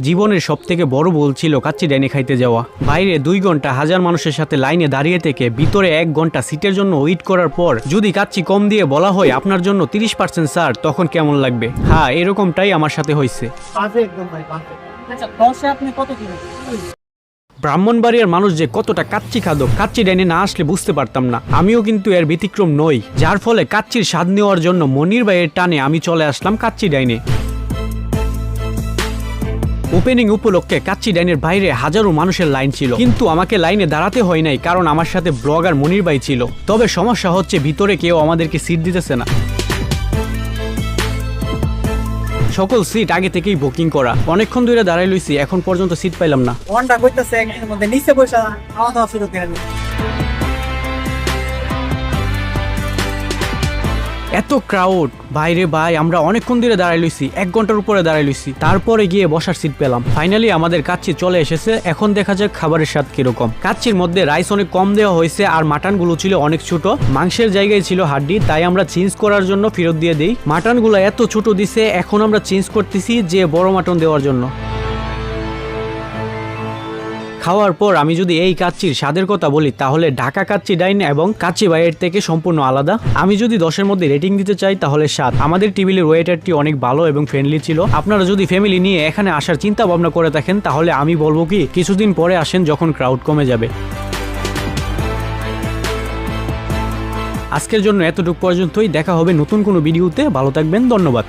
জীবনের সব থেকে বড় ভুল ছিল কাচ্চি ডাইনে খাইতে যাওয়া। বাইরে দুই ঘণ্টা হাজার মানুষের সাথে লাইনে দাঁড়িয়ে থেকে ভিতরে এক ঘণ্টা সিটের জন্য ওয়েট করার পর যদি কাচ্চি কম দিয়ে বলা হয় আপনার জন্য তিরিশ পার্সেন্ট স্যার তখন কেমন লাগবে? হ্যাঁ এরকমটাই আমার সাথে হয়েছে। আচ্ছা ব্রাহ্মণবাড়িয়ার মানুষ যে কতটা কাচ্চি খাদক কাচ্চি ডাইনে না আসলে বুঝতে পারতাম না। আমিও কিন্তু এর ব্যতিক্রম নই। যার ফলে কাচ্চির স্বাদ নেওয়ার জন্য মনির ভাইয়ের টানে আমি চলে আসলাম কাচ্চি ডাইনে। ওপেনিং উপলক্ষে কাচ্চি ডাইনের বাইরে হাজারো মানুষের লাইন ছিল। কিন্তু আমাকে লাইনে দাঁড়াতে হয় নাই, কারণ আমার সাথে ব্লগার মনির ভাই ছিল। তবে সমস্যা হচ্ছে ভিতরে কেউ আমাদেরকে সিট দিতেছে না। সকল সিট আগে থেকেই বুকিং করা। অনেকক্ষণ ধরে দাঁড়াই লইছি, এখন পর্যন্ত সিট পাইলাম না। ঘণ্টা কইতাছে একদিনের মধ্যে নিচে বসে খাওয়া দাওয়া শুরু করে এত ক্রাউড বাইরে ভাই, আমরা অনেকক্ষণ ধরে দাঁড়াই লইছি, এক ঘণ্টার উপরে দাঁড়াই লইছি। তারপরে গিয়ে বসার সিট পেলাম। ফাইনালি আমাদের কাচ্চি চলে এসেছে, এখন দেখা যাক খাবারের স্বাদ কীরকম। কাচ্চির মধ্যে রাইস অনেক কম দেওয়া হয়েছে আর মাটনগুলো ছিল অনেক ছোট। মাংসের জায়গায় ছিল হাড্ডি, তাই আমরা চেঞ্জ করার জন্য ফেরত দিয়ে দিই। মাটনগুলো এত ছোট দিছে, এখন আমরা চেঞ্জ করতেছি যে বড় মাটন দেওয়ার জন্য। খাওয়ার পর আমি যদি এই কাচ্চির স্বাদের কথা বলি, তাহলে ঢাকা কাচ্চি ডাইন এবং কাচ্চি বাইরের থেকে সম্পূর্ণ আলাদা। আমি যদি দশের মধ্যে রেটিং দিতে চাই, তাহলে সাত। আমাদের টেবিলের ওয়েটারটি অনেক ভালো এবং ফ্রেন্ডলি ছিল। আপনারা যদি ফ্যামিলি নিয়ে এখানে আসার চিন্তা ভাবনা করে থাকেন, তাহলে আমি বলব কি, কিছুদিন পরে আসেন যখন ক্রাউড কমে যাবে। আজকের জন্য এতটুকু পর্যন্তই। দেখা হবে নতুন কোনো ভিডিওতে ভালো থাকবেন। ধন্যবাদ।